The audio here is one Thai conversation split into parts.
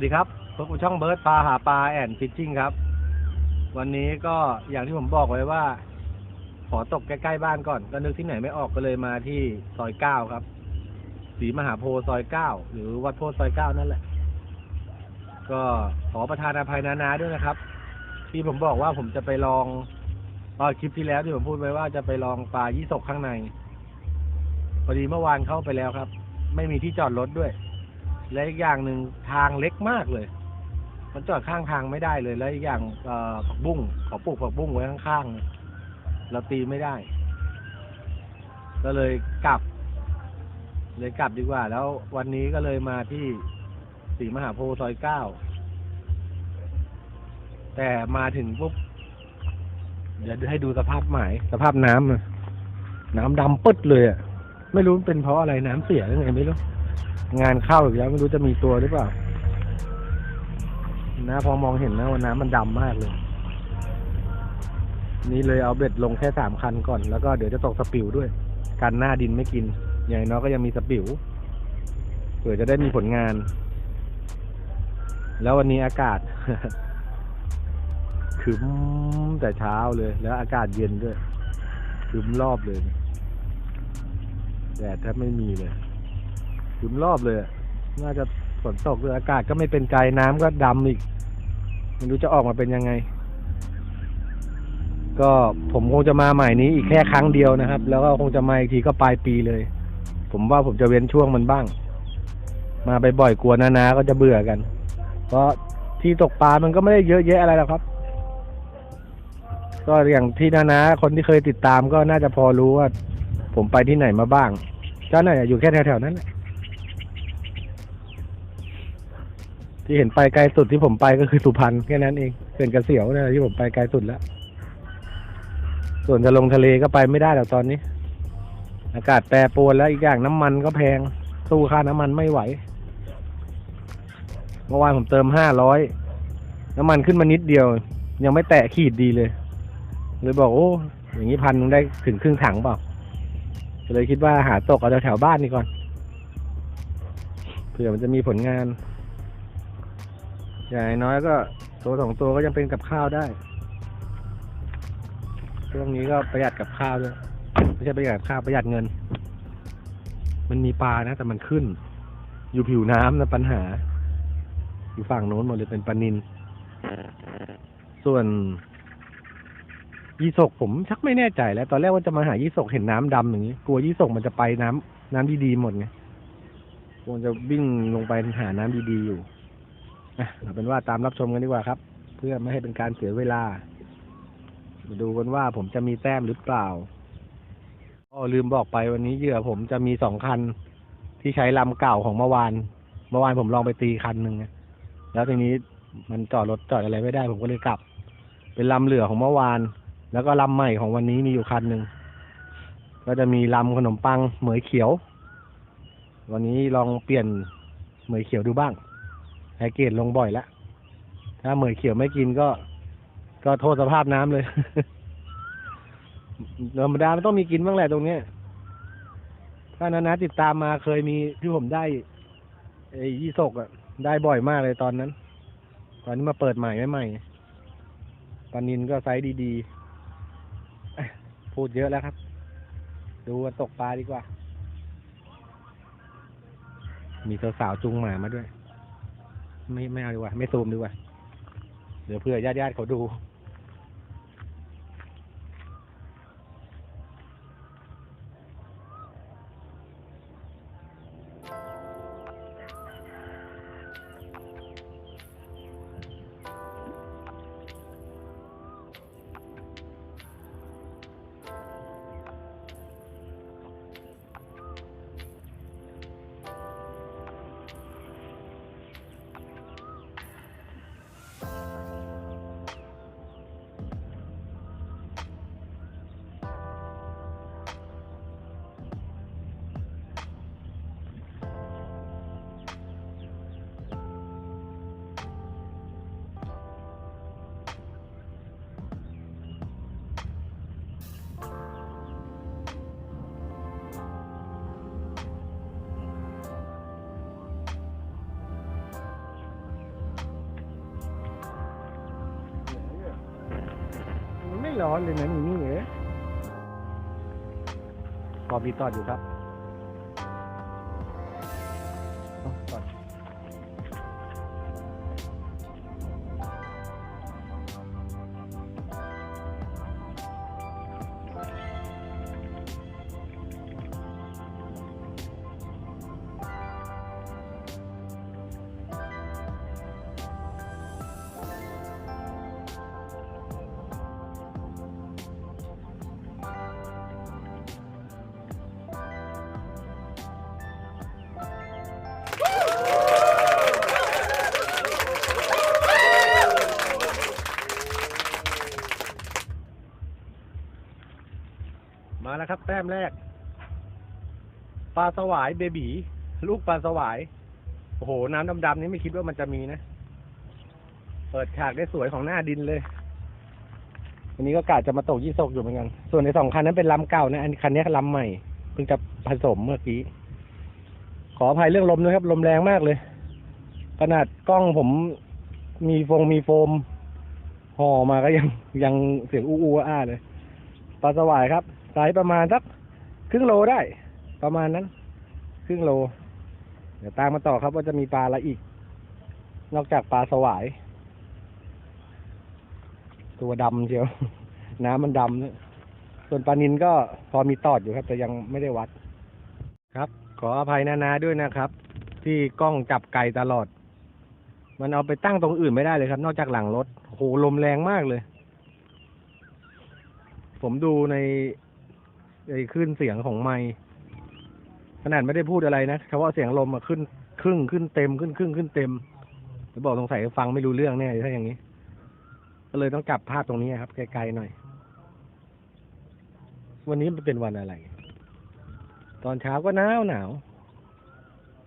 สดีครับพบกับช่องเบิร์ดปลาหาปลาแอนฟิชชิ่งครับ วันนี้ก็อย่างที่ผมบอกไว้ว่า ขอตกใกล้ๆบ้านก่อนก็นึกที่ไหนไม่ออกก็เลยมาที่ซอยเก้าครับศรีมหาโพธิซอยเก้าหรือวัดโพธิซอยเก้านั่นแหละ ก็ขอประทานอภัยนานๆด้วยนะครับ ที่ผมบอกว่าผมจะไปลองตอนคลิปที่แล้วที่ผมพูดไว้ว่าจะไปลองปลายี่สกข้างในพอดีเมื่อวานเข้าไปแล้วครับ ไม่มีที่จอดรถด้วย และอีกอย่างหนึ่งทางเล็กมากเลย มันจอดข้างทางไม่ได้เลย และอีกอย่างผักบุ้งเขาปลูกผักบุ้งไว้ข้างๆเราตีไม่ได้ ก็เลยกลับ เลยกลับดีกว่า แล้ววันนี้ก็เลยมาที่ศรีมหาโพธิ์ซอยเก้าแต่มาถึงปุ๊บเดี๋ยวให้ดูสภาพหมายสภาพน้ำน้ำดำปึ๊ดเลยอะ ไม่รู้เป็นเพราะอะไรน้ำเสียหรือไงไม่รู้ งานเข้าอีกแล้วไม่รู้จะมีตัวหรือเปล่า นะพอมองเห็นนะว่าน้ำมันดำมากเลย นี่เลยเอาเบ็ดลงแค่สามคันก่อน แล้วก็เดี๋ยวจะตกสปิวด้วย กันหน้าดินไม่กิน อย่างน้อยก็ยังมีสปิวเผื่อจะได้มีผลงาน แล้ววันนี้อากาศขึมแต่เช้าเลย แล้วอากาศเย็นด้วยขึมรอบเลยแดดแทบไม่มีเลย ขึมรอบเลย น่าจะฝนตกเลยอากาศก็ไม่เป็นใจน้ำก็ดำอีกไม่รู้จะออกมาเป็นยังไง ก็ผมคงจะมาใหม่นี้อีกแค่ครั้งเดียวนะครับ แล้วก็คงจะมาอีกทีก็ปลายปีเลย ผมว่าผมจะเว้นช่วงมันบ้าง มาไปบ่อยๆกลัวนานาก็จะเบื่อกัน เพราะที่ตกปลา มันก็ไม่ได้เยอะแยะอะไรหรอกครับ ก็อย่างที่นานาคนที่เคยติดตามก็น่าจะพอรู้ว่า ผมไปที่ไหนมาบ้างก็น่าจะอยู่แค่แถวๆนั้นแหละ ที่เห็นไปไกลสุดที่ผมไปก็คือสุพรรณแค่นั้นเองเป็นกระเสียวนะที่ผมไปไกลสุดแล้ว ส่วนจะลงทะเลก็ไปไม่ได้แล้วตอนนี้ อากาศแปรปรวนแล้วอีกอย่างน้ำมันก็แพงสู้ค่าน้ำมันไม่ไหว เมื่อวานผมเติมห้าร้อยน้ำมันขึ้นมานิดเดียว ยังไม่แตะขีดดีเลย เลยบอกโอ้อย่างนี้พันนึงได้ถึงครึ่งถังเปล่าเลยคิดว่าหาตกเอาแถวๆบ้านนี่ก่อนเผื่อมันจะมีผลงาน อย่างน้อยก็ตัวสองตัวก็ยังเป็นกับข้าวได้ช่วงนี้ก็ประหยัดกับข้าวด้วยไม่ใช่ประหยัดข้าวประหยัดเงิน มันมีปลานะ แต่มันขึ้น อยู่ผิวน้ำนะปัญหา อยู่ฝั่งโน้นหมดเลยเป็นปลานินส่วนยี่สกผมชักไม่แน่ใจแล้ว ตอนแรกว่าจะมาหายี่สกเห็นน้ำดำอย่างนี้ กลัวยี่สกมันจะไปน้ำน้ำดีๆหมดไงคงจะวิ่งลงไปหาน้ำดีๆอยู่ เอาเป็นว่าตามรับชมกันดีกว่าครับ เพื่อไม่ให้เป็นการเสียเวลา มาดูกันว่าผมจะมีแต้มหรือเปล่าอ๋อลืมบอกไปวันนี้เหยื่อผมจะมีสองคันที่ใช้ลำเก่าของเมื่อวาน เมื่อวานผมลองไปตีคันหนึ่งไงแล้วทีนี้มันจอดรถจอดอะไรไม่ได้ ผมก็เลยกลับ เป็นลำเหลือของเมื่อวาน แล้วก็ลำใหม่ของวันนี้มีอยู่คันหนึ่งก็จะมีลำขนมปังเหมยเขียว วันนี้ลองเปลี่ยนเหมยเขียวดูบ้าง แพ็กเกจลงบ่อยแล้ว ถ้าเหมยเขียวไม่กินก็ ก็โทษสภาพน้ำเลยธรรมดามันต้องมีกินบ้างแหละตรงเนี้ยถ้านานะติดตามมาเคยมีที่ผมได้ไอ้ยี่สกอะได้บ่อยมากเลยตอนนั้น ตอนนี้มาเปิดใหม่ใหม่ๆปลานินก็ไซส์ดีๆ พูดเยอะแล้วครับ ดูว่าตกปลาดีกว่า มีสาวๆจุงหมามาด้วย ไม่ไม่เอาดีกว่า ไม่ซูมดีกว่า เดี๋ยวเพื่อญาติๆเขาดู ร้อนเลยนะนี่นี่เอ๋พอมีตอดอยู่ครับ มาแล้วครับ แต้มแรก ปลาสวายเบบีลูกปลาสวาย โอ้โห น้ำดำๆนี้ไม่คิดว่ามันจะมีนะ เปิดฉากได้สวยของหน้าดินเลยวันนี้ก็กะจะมาตกยี่สกอยู่เหมือนกัน ส่วนในสองคันนั้นเป็นลำเก่านะอันคันนี้ลำใหม่เพิ่งจะผสมเมื่อกี้ ขออภัยเรื่องลมด้วยครับ ลมแรงมากเลย ขนาดกล้องผมมีโฟงมีโฟมห่อมาก็ยังยังเสียงอู้อู้อ้าเลยปลาสวายครับ ไซส์ประมาณสักครึ่งโลได้ ประมาณนั้น ครึ่งโล เดี๋ยวตามมาต่อครับว่าจะมีปลาอะไรอีก นอกจากปลาสวาย ตัวดำเชียว น้ำมันดำเนี่ยส่วนปลานินก็พอมีตอดอยู่ครับ แต่ยังไม่ได้วัด ครับ ขออภัยนานาด้วยนะครับ ที่กล้องจับไกลตลอด มันเอาไปตั้งตรงอื่นไม่ได้เลยครับ นอกจากหลังรถโหลมแรงมากเลย ผมดูใน ไอ้คลื่นเสียงของไมค์ขนาดไม่ได้พูดอะไรนะเฉพาะเสียงลมมาขึ้นครึ่งขึ้นเต็มขึ้นครึ่งขึ้นเต็มจะบอกสงสัยฟังไม่รู้เรื่องแน่ถ้าอย่างนี้ ก็เลยต้องกลับภาพตรงนี้ครับไกลๆหน่อย วันนี้มันเป็นวันอะไร ตอนเช้าก็หนาวหนาว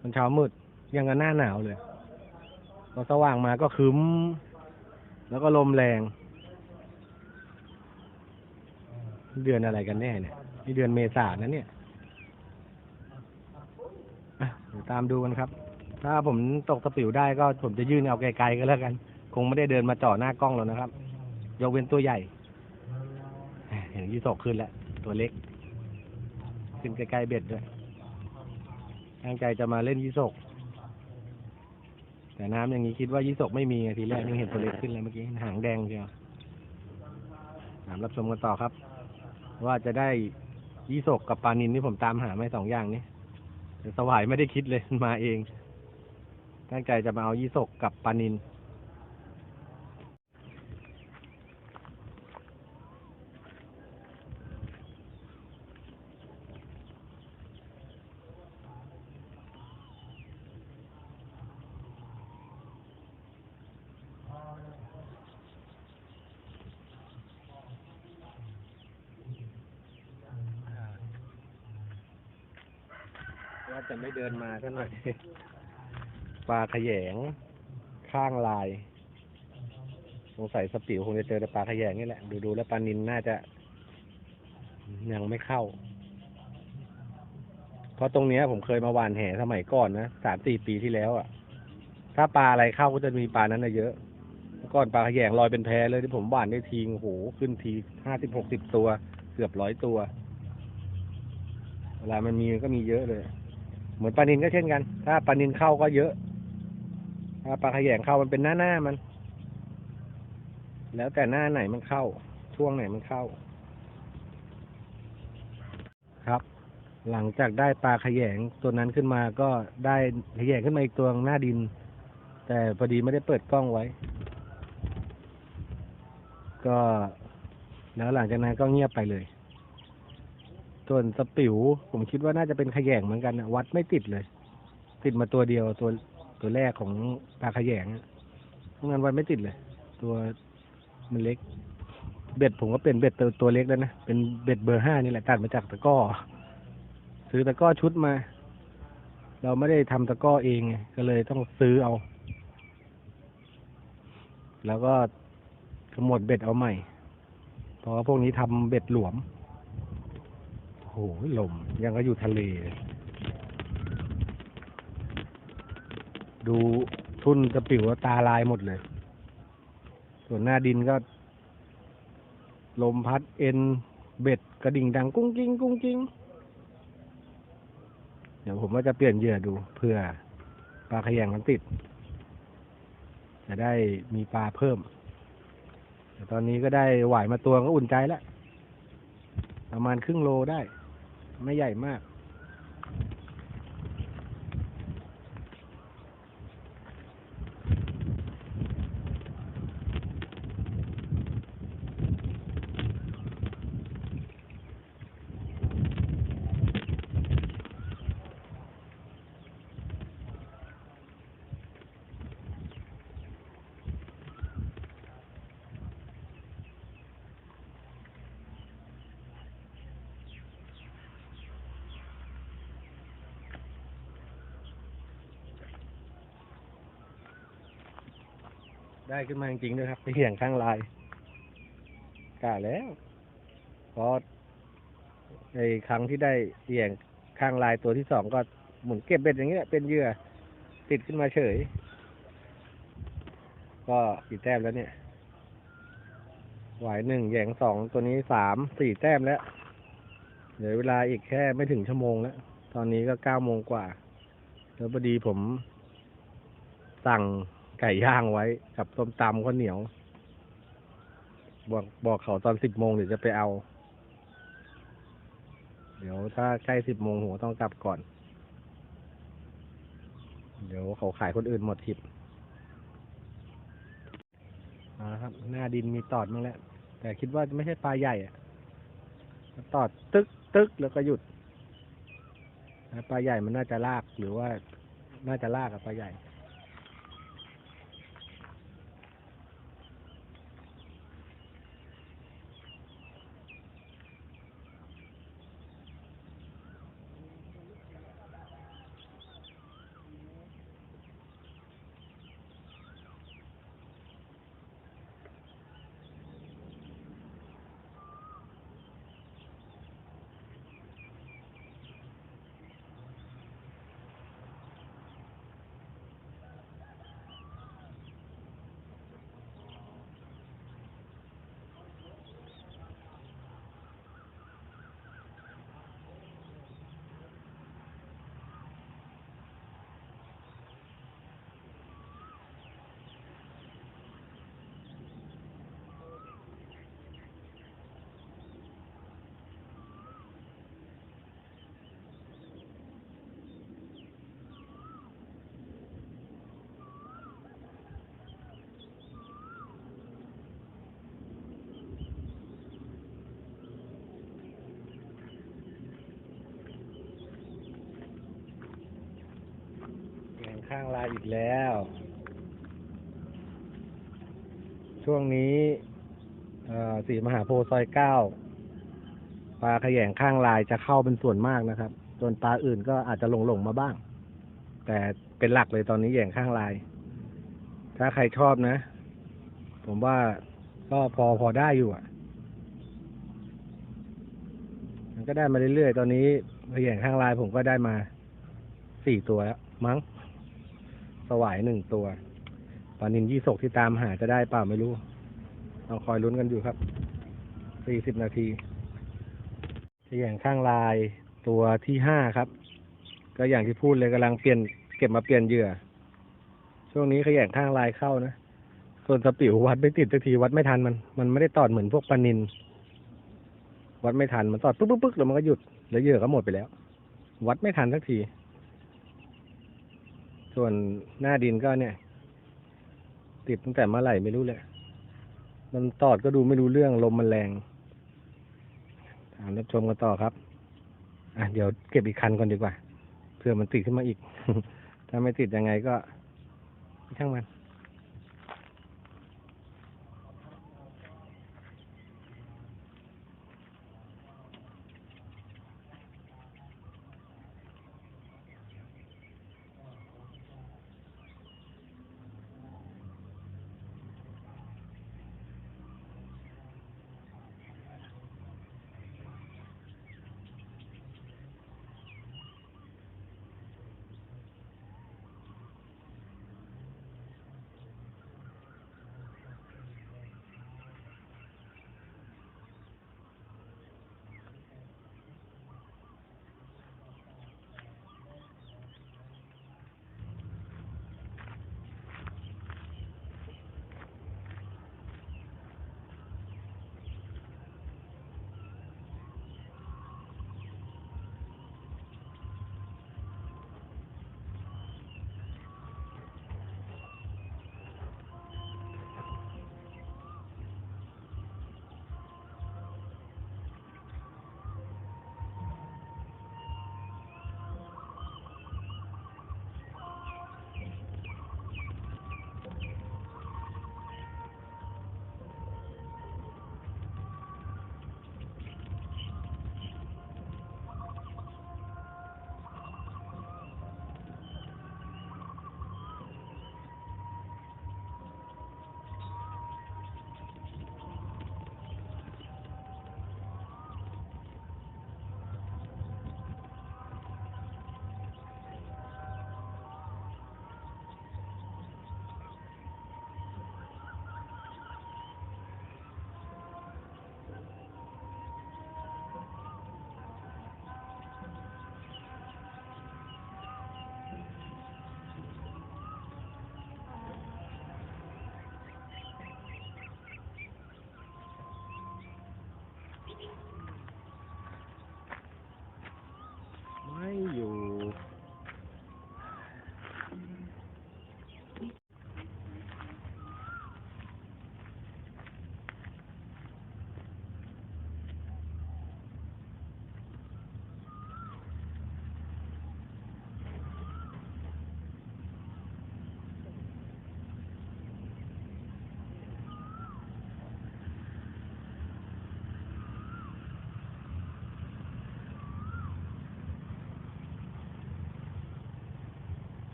ตอนเช้ามืดยังกับหน้าหนาวเลยพอสว่างมาก็ครึ้ม แล้วก็ลมแรง เดือนอะไรกันแน่เนี่ย นี่เดือนเมษายนนะเนี่ยเดี๋ยวตามดูกันครับ ถ้าผมตกสปิวได้ก็ผมจะยื่นเอาไกลๆก็แล้วกัน คงไม่ได้เดินมาจ่อหน้ากล้องแล้วนะครับ ยกเว้นตัวใหญ่ เห็นยี่สกขึ้นแล้ว ตัวเล็ก ขึ้นใกล้ๆเบ็ดด้วยตั้งใจจะมาเล่นยี่สกแต่น้ำอย่างนี้คิดว่ายี่สกไม่มีทีแรกยังเห็นตัวเล็กขึ้นเลยเมื่อกี้หางแดงเชียวถามรับชมกันต่อครับ ว่าจะได้ ยี่สกกับปลานินนี่ผมตามหาไม่สองอย่างนี้แต่สวายไม่ได้คิดเลยมาเอง ตั้งใจจะมาเอายี่สกกับปลานิน ว่าจะไม่เดินมาท่านหน่อยปลาขยง ข้างลาย สงสัยสปิวคงจะเจอแต่ปลาขยงนี่แหละ ดูดูๆแล้วปลานินน่าจะ ยังไม่เข้า เพราะตรงเนี้ย ผมเคยมาหวานแห่สมัยก่อนนะสามสี่ปีที่แล้วอะ ถ้าปลาอะไรเข้าก็จะมีปลานั้นนะเยอะก่อนปลาขยงลอยเป็นแพเลยที่ผมหวานได้ทีโอ้โหขึ้นทีห้าสิบหกสิบตัว เกือบร้อยตัว เวลามันมีก็มีเยอะเลย เหมือนปลานินก็เช่นกัน ถ้าปลานินเข้าก็เยอะ ถ้าปลาขยงเข้ามันเป็นหน้าหน้ามัน แล้วแต่หน้าไหนมันเข้า ช่วงไหนมันเข้า ครับ หลังจากได้ปลาขยงตัวนั้นขึ้นมาก็ได้ขยงขึ้นมาอีกตัวหน้าดิน แต่พอดีไม่ได้เปิดกล้องไว้ ก็ แล้วหลังจากนั้นก็เงียบไปเลย ส่วนสปิวผมคิดว่าน่าจะเป็นขยงเหมือนกันนะวัดไม่ติดเลย ติดมาตัวเดียวตัวตัวแรกของปลาขยงอะเพราะงั้นวัดไม่ติดเลย ตัวมันเล็ก เบ็ดผมก็เป็นเบ็ดตัวตัวเล็กแล้วนะเป็นเบ็ดเบอร์ห้านี่แหละตัดมาจากตะก้อซื้อตะก้อชุดมา เราไม่ได้ทำตะก้อเองไงก็เลยต้องซื้อเอา แล้วก็ขมวดเบ็ดเอาใหม่เพราะว่าพวกนี้ทำเบ็ดหลวม โอ้โหลม ยังก็อยู่ทะเล ดูทุ่นจะปิวตาลายหมดเลย ส่วนหน้าดินก็ ลมพัดเอ็น เบ็ดกระดิ่งดังกุ้งกิ้งกุ้งกิ้งเดี๋ยวผมว่าจะเปลี่ยนเหยื่อดูเพื่อปลาขยงมันติด จะได้มีปลาเพิ่ม แต่ตอนนี้ก็ได้หวายมาตัวก็อุ่นใจแล้วประมาณครึ่งโลได้ ไม่ใหญ่มาก ได้ขึ้นมาจริงๆด้วยครับไปเหี่ยงข้างลายกล้าแล้วเพราะในครั้งที่ได้เหี่ยงข้างลายตัวที่สองก็หมุนเก็บเบ็ดอย่างเงี้ยเป็นเหยื่อติดขึ้นมาเฉย ก็กี่แต้มแล้วเนี่ยหวายหนึ่งแหยงสองตัวนี้สามสี่แต้มแล้วเหลือเวลาอีกแค่ไม่ถึงชั่วโมงแล้ว ตอนนี้ก็เก้าโมงกว่า แล้วพอดีผมสั่ง ไก่ย่างไว้กับส้มตำข้าวเหนียว บอกบอกเขาตอนสิบโมงเดี๋ยวจะไปเอา เดี๋ยวถ้าใกล้สิบโมงหัวต้องกลับก่อน เดี๋ยวเขาขายคนอื่นหมดทิปเอาละครับ หน้าดินมีตอดมั้งแล้วแต่คิดว่าไม่ใช่ปลาใหญ่อะตอดตึกตึกแล้วก็หยุดปลาใหญ่มันน่าจะลากหรือว่าน่าจะลากกับปลาใหญ่ ลาอีกแล้ว ช่วงนี้เอ่อสีมหาโพธิ์ซอยเก้าปลาขยงข้างลายจะเข้าเป็นส่วนมากนะครับส่วนปลาอื่นก็อาจจะหลงหลงๆมาบ้าง แต่เป็นหลักเลยตอนนี้แย่งข้างลาย ถ้าใครชอบนะ ผมว่าก็พอพอได้อยู่อะ มันก็ได้มาเรื่อยๆ ตอนนี้ขยงข้างลายผมก็ได้มาสี่ตัวแล้วมั้ง สวายหนึ่งตัวปลานินยี่สกที่ตามหาจะได้เปล่าไม่รู้ต้องคอยลุ้นกันอยู่ครับสี่สิบนาทีที่อย่างข้างลายตัวที่ห้าครับ ก็อย่างที่พูดเลยกำลังเปลี่ยนเก็บมาเปลี่ยนเหยื่อ ช่วงนี้ขยงข้างลายเข้านะส่วนสปิววัดไม่ติดสักทีวัดไม่ทันมัน มันไม่ได้ตอดเหมือนพวกปลานินวัดไม่ทันมันตอดปึ๊กปึ๊กปึ๊กแล้วมันก็หยุดแล้วเหยื่อก็หมดไปแล้ว วัดไม่ทันสักที ส่วนหน้าดินก็เนี่ย ติดตั้งแต่เมื่อไหร่ไม่รู้เลยมันตอดก็ดูไม่รู้เรื่องลมมันแรงถามรับชมกันต่อครับ อะเดี๋ยวเก็บอีกคันก่อนดีกว่าเพื่อมันติดขึ้นมาอีก ถ้าไม่ติดยังไงก็ช่างมัน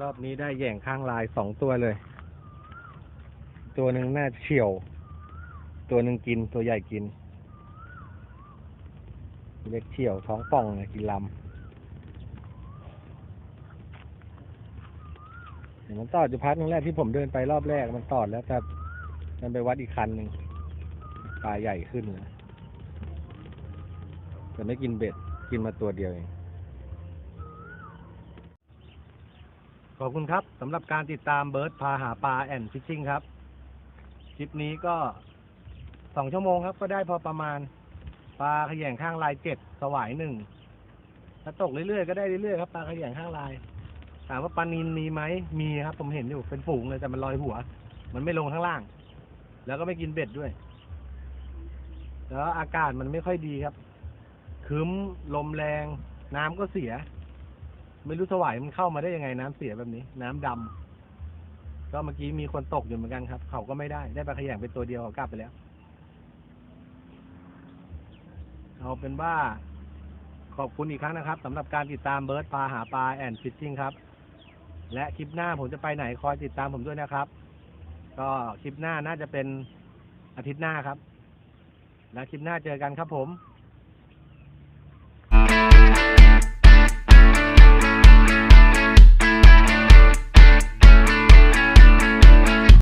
รอบนี้ได้แย่งข้างลายสองตัวเลย ตัวหนึ่งน่าเฉียว ตัวหนึ่งกินตัวใหญ่กิน เล็กเฉียวท้องป่องเลยกินลำเดี๋ยวมันตอดอยู่พักนึงแรกที่ผมเดินไปรอบแรกมันตอดแล้วแต่มันไปวัดอีกคันหนึ่งปลาใหญ่ขึ้นเลยแต่ไม่กินเบ็ดกินมาตัวเดียวเอง ขอบคุณครับสำหรับการติดตามเบิร์ดพาหาปลาแอนฟิชชิ่งครับคลิปนี้ก็สองชั่วโมงครับ ก็ได้พอประมาณ ปลาขยงข้างลายเจ็ดสวายหนึ่งถ้าตกเรื่อยๆก็ได้เรื่อยๆครับปลาขยงข้างลายถามว่าปลานินมีไหมมีครับ ผมเห็นอยู่เป็นฝูงเลยแต่มันลอยหัว มันไม่ลงข้างล่าง แล้วก็ไม่กินเบ็ดด้วย แล้วอากาศมันไม่ค่อยดีครับครึ้มลมแรง น้ำก็เสีย ไม่รู้สวายมันเข้ามาได้ยังไงน้ำเสียแบบนี้ น้ำดำก็เมื่อกี้มีคนตกอยู่เหมือนกันครับ เขาก็ไม่ได้ได้ปลาขยงเป็นตัวเดียวเขากลับไปแล้ว เอาเป็นว่า ขอบคุณอีกครั้งนะครับสำหรับการติดตามเบิร์ดพาหาปลาแอนฟิชชิ่งครับ และคลิปหน้าผมจะไปไหนคอยติดตามผมด้วยนะครับ ก็คลิปหน้าน่าจะเป็นอาทิตย์หน้าครับ แล้วคลิปหน้าเจอกันครับผม